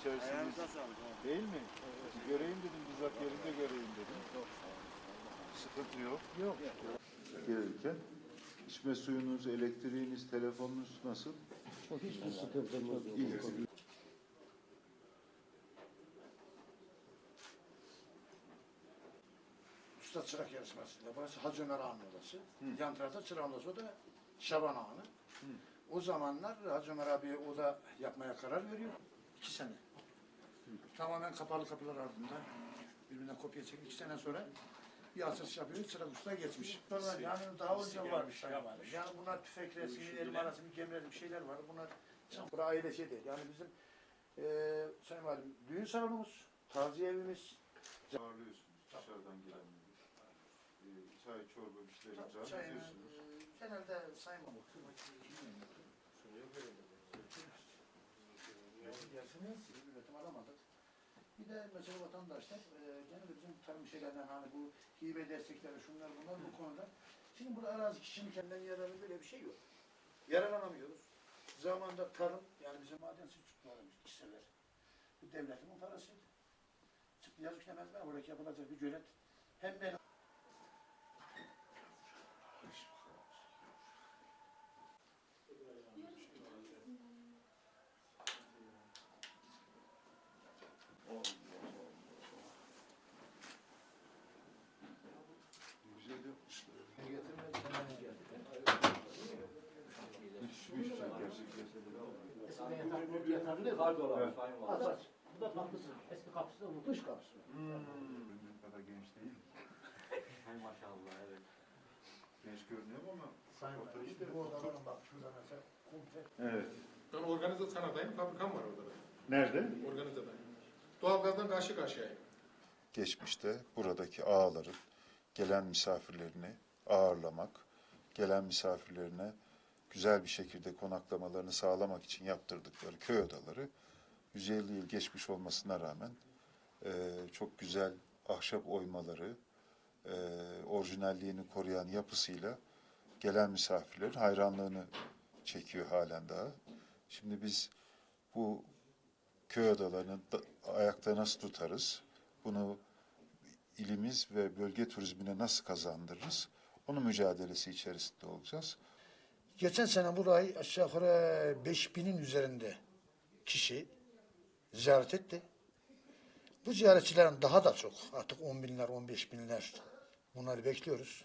içerisinde. Ayağınıza sağlık. abi. Değil mi? Göreyim dedim bizzat yerinde göreyim dedim. Sıkıntı yok. Yok. Gelirken içme suyunuz, elektriğiniz, telefonunuz nasıl? Hiçbir sıkıntımız yok. İyi. Usta çırak yarışmasıyla. Burası Hacı Ömer Ağa'nın odası. Yan tarafta çırağın odası. O da Şaban Ağa'nın. O zamanlar Hacı Ömer abi oda yapmaya karar veriyor. İki sene. Tamamen kapalı kapılar ardında. Birbirinden kopya çekip iki sene sonra bir açılış yapıyor. Çırak usta geçmiş. Sonra yani daha önce varmış. Yani, yani bunlar tüfek resmi, elma resmi, gemi resmi bir şeyler var. Bunlar Burası aile şey değil. Yani bizim eee Sayın Valim, düğün salonumuz, taziye evimiz, Ağırlıyorsunuz dışarıdan gelenleri. Ee, Çay, çorba bir şeyler ikram Çayını, ediyorsunuz. e, genelde Sayın Mahmut. Gelsiniz, üretim alamadık. Bir de mesela vatandaşlar, e, genelde bizim tarım şeylerden hani bu hibe destekleri, şunlar bunlar bu konuda. Şimdi burada arazi kişinin kendinden yararlı böyle bir şey yok. Yararlanamıyoruz. Zamanında tarım, yani bizim maden suyu çıktılarımız, kişiler. Bu devletin parasıydı. Çıktı yazık demez ben, oradaki yapılacak bir gölet. Hem ben Eskiden yatak, yatak ne? Kar dolar Evet. Valim. aç. Bu da kapısı. Eski kapısı da bu. Dış kapısı. Benim kadar genç değil. Hay maşallah evet. Genç görünüyor ama Sayın Valim, işte. bu odaların bak şurada mesela komple Evet. Ben organize sanatayım, fabrikam var orada da. Nerede? Organizede. Doğalgazdan karşı karşıyayım. geçmişte buradaki ağaların gelen misafirlerini ağırlamak, gelen misafirlerine güzel bir şekilde konaklamalarını sağlamak için yaptırdıkları köy odaları 150 yıl geçmiş olmasına rağmen eee, çok güzel ahşap oymaları, eee, orijinalliğini koruyan yapısıyla gelen misafirlerin hayranlığını çekiyor halen daha. Şimdi biz bu köy odalarını da- ayakta nasıl tutarız? Bunu ilimiz ve bölge turizmine nasıl kazandırırız? Onun mücadelesi içerisinde olacağız. Geçen sene burayı aşağı yukarı 5000'in üzerinde kişi ziyaret etti. Bu ziyaretçilerin daha da çok artık 10 binler, 15 binler bunları bekliyoruz.